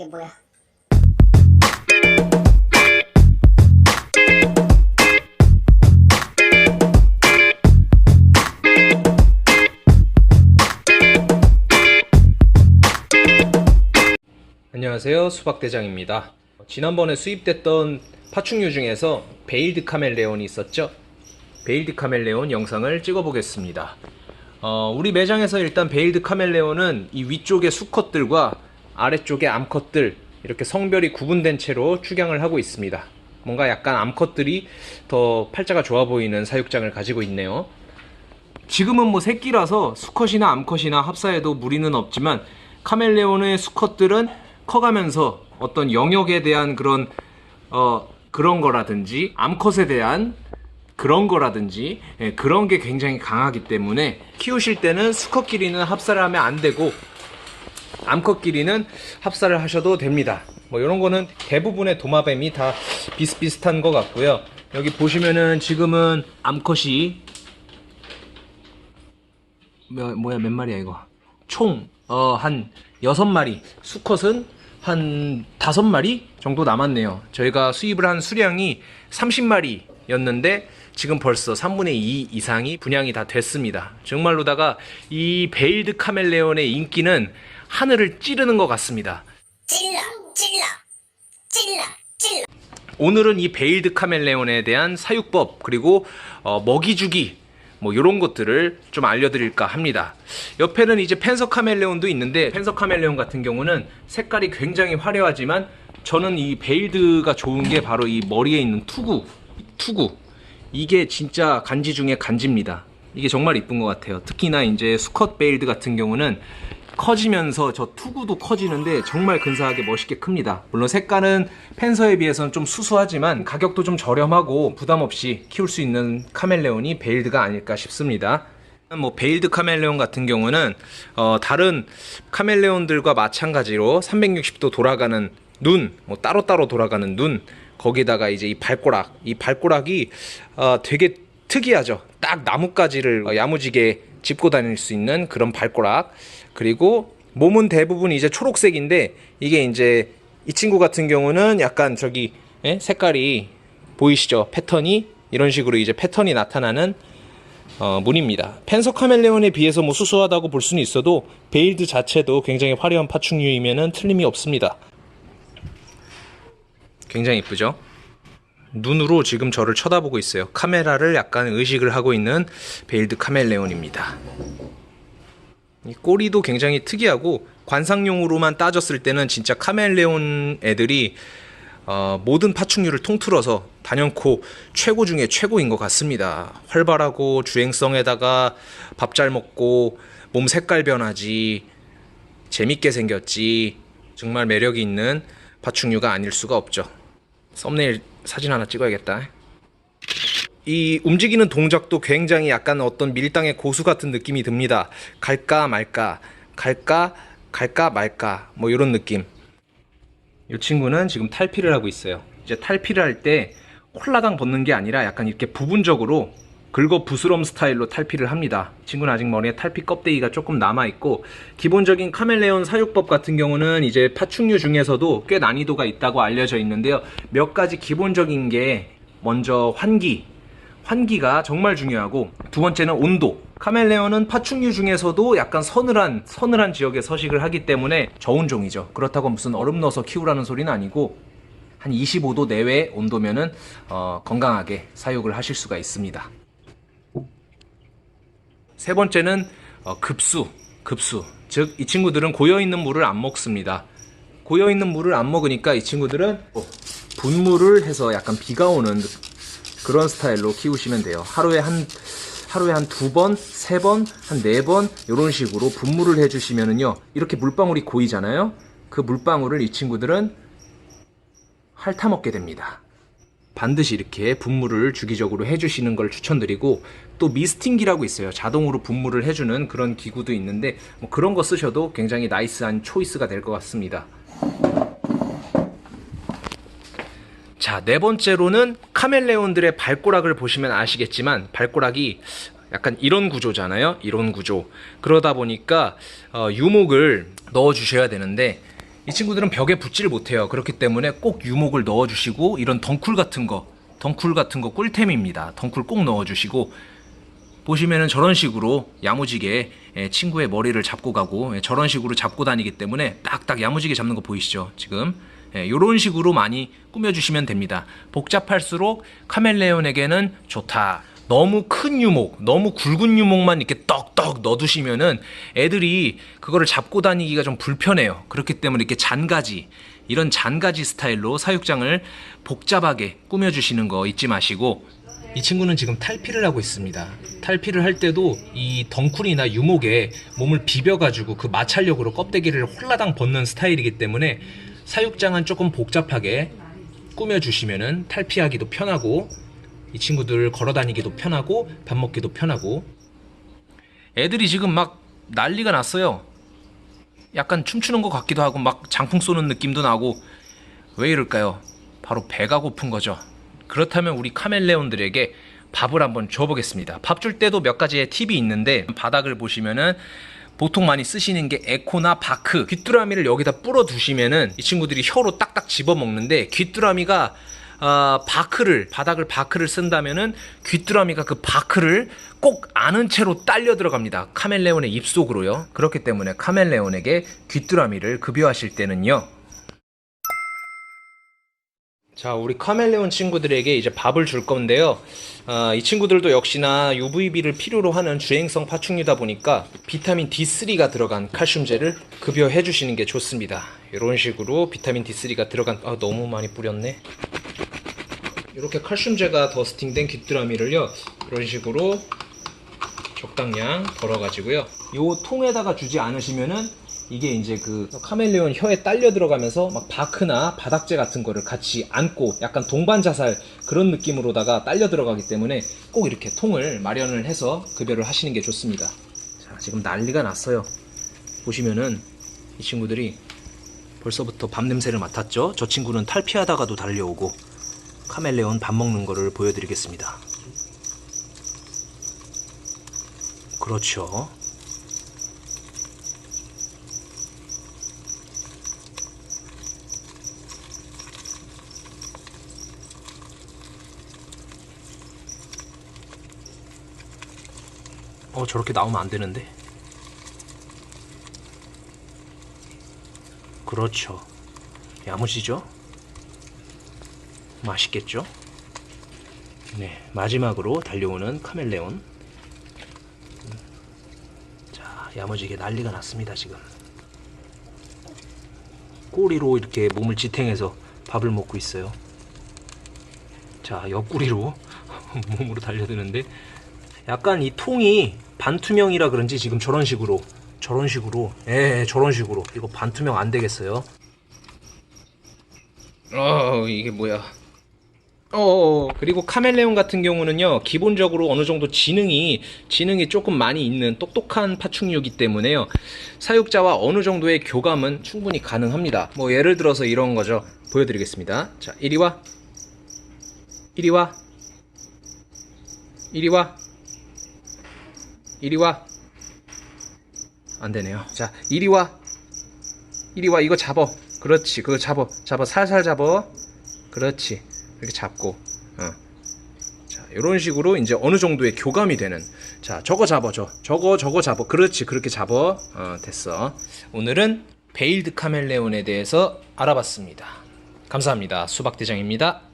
이게 뭐야? 안녕하세요. 수박대장입니다. 지난번에 수입됐던 파충류 중에서 베일드 카멜레온이 있었죠? 베일드 카멜레온 영상을 찍어 보겠습니다. 어, 우리 매장에서 일단 베일드 카멜레온은 이 위쪽의 수컷들과 아래쪽의 암컷들 이렇게 성별이 구분된 채로 축양을 하고 있습니다. 뭔가 약간 암컷들이 더 팔자가 좋아 보이는 사육장을 가지고 있네요. 지금은 뭐 새끼라서 수컷이나 암컷이나 합사해도 무리는 없지만 카멜레온의 수컷들은 커가면서 어떤 영역에 대한 그런 어 그런 거라든지 암컷에 대한 그런 거라든지 예, 그런 게 굉장히 강하기 때문에 키우실 때는 수컷끼리는 합사를 하면 안 되고 암컷끼리는 합사를 하셔도 됩니다. 뭐 이런 거는 대부분의 도마뱀이 다 비슷비슷한 것 같고요. 여기 보시면은 지금은 암컷이 뭐, 뭐야 몇 마리야 이거 총어한 여섯 마리 수컷은 한 다섯 마리 정도 남았네요 저희가 수입을 한 수량이 30마리 였는데 지금 벌써 3분의 2 이상이 분양이 다 됐습니다 정말로다가 이 베일드 카멜레온의 인기는 하늘을 찌르는 것 같습니다 찔러, 찔러, 찔러, 찔러. 오늘은 이 베일드 카멜레온에 대한 사육법 그리고 어, 먹이 주기 뭐 이런 것들을 좀 알려드릴까 합니다. 옆에는 이제 펜서 카멜레온도 있는데 펜서 카멜레온 같은 경우는 색깔이 굉장히 화려하지만 저는 이 베일드가 좋은 게 바로 이 머리에 있는 투구, 투구 이게 진짜 간지 중에 간지입니다. 이게 정말 이쁜 것 같아요. 특히나 이제 수컷 베일드 같은 경우는 커지면서 저 투구도 커지는데 정말 근사하게 멋있게 큽니다. 물론 색깔은 펜서에 비해서는 좀 수수하지만 가격도 좀 저렴하고 부담 없이 키울 수 있는 카멜레온이 베일드가 아닐까 싶습니다. 뭐 베일드 카멜레온 같은 경우는 어, 다른 카멜레온들과 마찬가지로 360도 돌아가는 눈, 뭐 따로따로 돌아가는 눈, 거기다가 이제 이 발꼬락, 이 발꼬락이 어, 되게 특이하죠. 딱 나뭇가지를 어, 야무지게 짚고 다닐 수 있는 그런 발꼬락. 그리고 몸은 대부분 이제 초록색인데 이게 이제 이 친구 같은 경우는 약간 저기 예? 색깔이 보이시죠? 패턴이 이런 식으로 이제 패턴이 나타나는 어, 문입니다. 펜서 카멜레온에 비해서 뭐 수수하다고 볼 수는 있어도 베일드 자체도 굉장히 화려한 파충류이면은 틀림이 없습니다. 굉장히 이쁘죠? 눈으로 지금 저를 쳐다보고 있어요. 카메라를 약간 의식을 하고 있는 베일드 카멜레온입니다. 이 꼬리도 굉장히 특이하고 관상용으로만 따졌을 때는 진짜 카멜레온 애들이 어, 모든 파충류를 통틀어서 단연코 최고 중에 최고인 것 같습니다. 활발하고 주행성에다가 밥 잘 먹고 몸 색깔 변하지 재밌게 생겼지 정말 매력이 있는 파충류가 아닐 수가 없죠. 썸네일 사진 하나 찍어야겠다. 이 움직이는 동작도 굉장히 약간 어떤 밀당의 고수 같은 느낌이 듭니다. 갈까 말까, 갈까, 갈까 말까, 뭐 이런 느낌. 이 친구는 지금 탈피를 하고 있어요. 이제 탈피를 할 때 콜라당 벗는 게 아니라 약간 이렇게 부분적으로 긁어 부스럼 스타일로 탈피를 합니다. 이 친구는 아직 머리에 탈피 껍데기가 조금 남아 있고 기본적인 카멜레온 사육법 같은 경우는 이제 파충류 중에서도 꽤 난이도가 있다고 알려져 있는데요. 몇 가지 기본적인 게 먼저 환기, 환기가 정말 중요하고 두 번째는 온도. 카멜레온은 파충류 중에서도 약간 서늘한 서늘한 지역에 서식을 하기 때문에 저온 종이죠. 그렇다고 무슨 얼음 넣어서 키우라는 소리는 아니고 한 25도 내외 온도면은 어, 건강하게 사육을 하실 수가 있습니다. 세 번째는 어, 급수, 급수. 즉 이 친구들은 고여 있는 물을 안 먹습니다. 고여 있는 물을 안 먹으니까 이 친구들은 어, 분무를 해서 약간 비가 오는 그런 스타일로 키우시면 돼요. 하루에 한 하루에 한 두 번, 세 번, 한 네 번 이런 식으로 분무를 해주시면은요 이렇게 물방울이 고이잖아요. 그 물방울을 이 친구들은 핥아 먹게 됩니다. 반드시 이렇게 분무를 주기적으로 해주시는 걸 추천드리고 또 미스팅기라고 있어요. 자동으로 분무를 해주는 그런 기구도 있는데 뭐 그런 거 쓰셔도 굉장히 나이스한 초이스가 될 것 같습니다. 자, 네 번째로는 카멜레온들의 발꼬락을 보시면 아시겠지만 발꼬락이 약간 이런 구조잖아요. 이런 구조. 그러다 보니까 어, 유목을 넣어 주셔야 되는데 이 친구들은 벽에 붙지를 못해요. 그렇기 때문에 꼭 유목을 넣어 주시고 이런 덩쿨 같은 거, 덩쿨 같은 거 꿀템입니다. 덩쿨 꼭 넣어 주시고 보시면은 저런 식으로 야무지게 예, 친구의 머리를 잡고 가고 예, 저런 식으로 잡고 다니기 때문에 딱딱 야무지게 잡는 거 보이시죠? 지금 이런 식으로 많이 꾸며주시면 됩니다. 복잡할수록 카멜레온에게는 좋다. 너무 큰 유목, 너무 굵은 유목만 이렇게 떡떡 넣어두시면은 애들이 그거를 잡고 다니기가 좀 불편해요. 그렇기 때문에 이렇게 잔가지, 이런 잔가지 스타일로 사육장을 복잡하게 꾸며주시는 거 잊지 마시고 이 친구는 지금 탈피를 하고 있습니다. 탈피를 할 때도 이 덩쿨이나 유목에 몸을 비벼가지고 그 마찰력으로 껍데기를 홀라당 벗는 스타일이기 때문에 사육장은 조금 복잡하게 꾸며주시면은 탈피하기도 편하고 이 친구들 걸어 다니기도 편하고 밥 먹기도 편하고 애들이 지금 막 난리가 났어요. 약간 춤추는 것 같기도 하고 막 장풍 쏘는 느낌도 나고 왜 이럴까요? 바로 배가 고픈 거죠. 그렇다면 우리 카멜레온들에게 밥을 한번 줘보겠습니다. 밥 줄 때도 몇 가지의 팁이 있는데 바닥을 보시면은 보통 많이 쓰시는 게 에코나 바크 귀뚜라미를 여기다 뿌려 두시면은 이 친구들이 혀로 딱딱 집어 먹는데 귀뚜라미가 아, 바크를 바닥을 바크를 쓴다면은 귀뚜라미가 그 바크를 꼭 아는 채로 딸려 들어갑니다. 카멜레온의 입속으로요. 그렇기 때문에 카멜레온에게 귀뚜라미를 급여하실 때는요. 자, 우리 카멜레온 친구들에게 이제 밥을 줄 건데요. 아, 이 친구들도 역시나 UVB를 필요로 하는 주행성 파충류다 보니까 비타민 D3가 들어간 칼슘제를 급여해 주시는 게 좋습니다. 이런 식으로 비타민 D3가 들어간 아, 너무 많이 뿌렸네. 이렇게 칼슘제가 더스팅된 귀뚜라미를요. 이런 식으로 적당량 덜어 가지고요. 요 통에다가 주지 않으시면은 이게 이제 그 카멜레온 혀에 딸려 들어가면서 막 바크나 바닥재 같은 거를 같이 안고 약간 동반 자살 그런 느낌으로다가 딸려 들어가기 때문에 꼭 이렇게 통을 마련을 해서 급여를 하시는 게 좋습니다. 자, 지금 난리가 났어요. 보시면은 이 친구들이 벌써부터 밥 냄새를 맡았죠. 저 친구는 탈피하다가도 달려오고 카멜레온 밥 먹는 거를 보여드리겠습니다. 그렇죠. 어 저렇게 나오면 안 되는데. 그렇죠. 야무지죠? 맛있겠죠? 네, 마지막으로 달려오는 카멜레온. 음. 자, 야무지게 난리가 났습니다, 지금. 꼬리로 이렇게 몸을 지탱해서 밥을 먹고 있어요. 자, 옆구리로 몸으로 달려드는데 약간 이 통이 반투명이라 그런지 지금 저런 식으로 저런 식으로 예 저런 식으로. 이거 반투명 안 되겠어요? 어 이게 뭐야. 어. 그리고 카멜레온 같은 경우는요 기본적으로 어느 정도 지능이 지능이 조금 많이 있는 똑똑한 파충류이기 때문에요. 사육자와 어느 정도의 교감은 충분히 가능합니다. 뭐 예를 들어서 이런 거죠. 보여드리겠습니다. 자 이리 와. 이리 와. 이리 와 이리 와. 안 되네요. 자, 이리 와. 이리 와. 이거 잡어. 그렇지. 그거 잡어. 잡어. 살살 잡어. 그렇지. 이렇게 잡고. 어. 자, 이런 식으로 이제 어느 정도의 교감이 되는. 자, 저거 잡어. 저. 저거 저거 잡어. 그렇지. 그렇게 잡어. 어, 됐어. 오늘은 베일드 카멜레온에 대해서 알아봤습니다. 감사합니다. 수박대장입니다.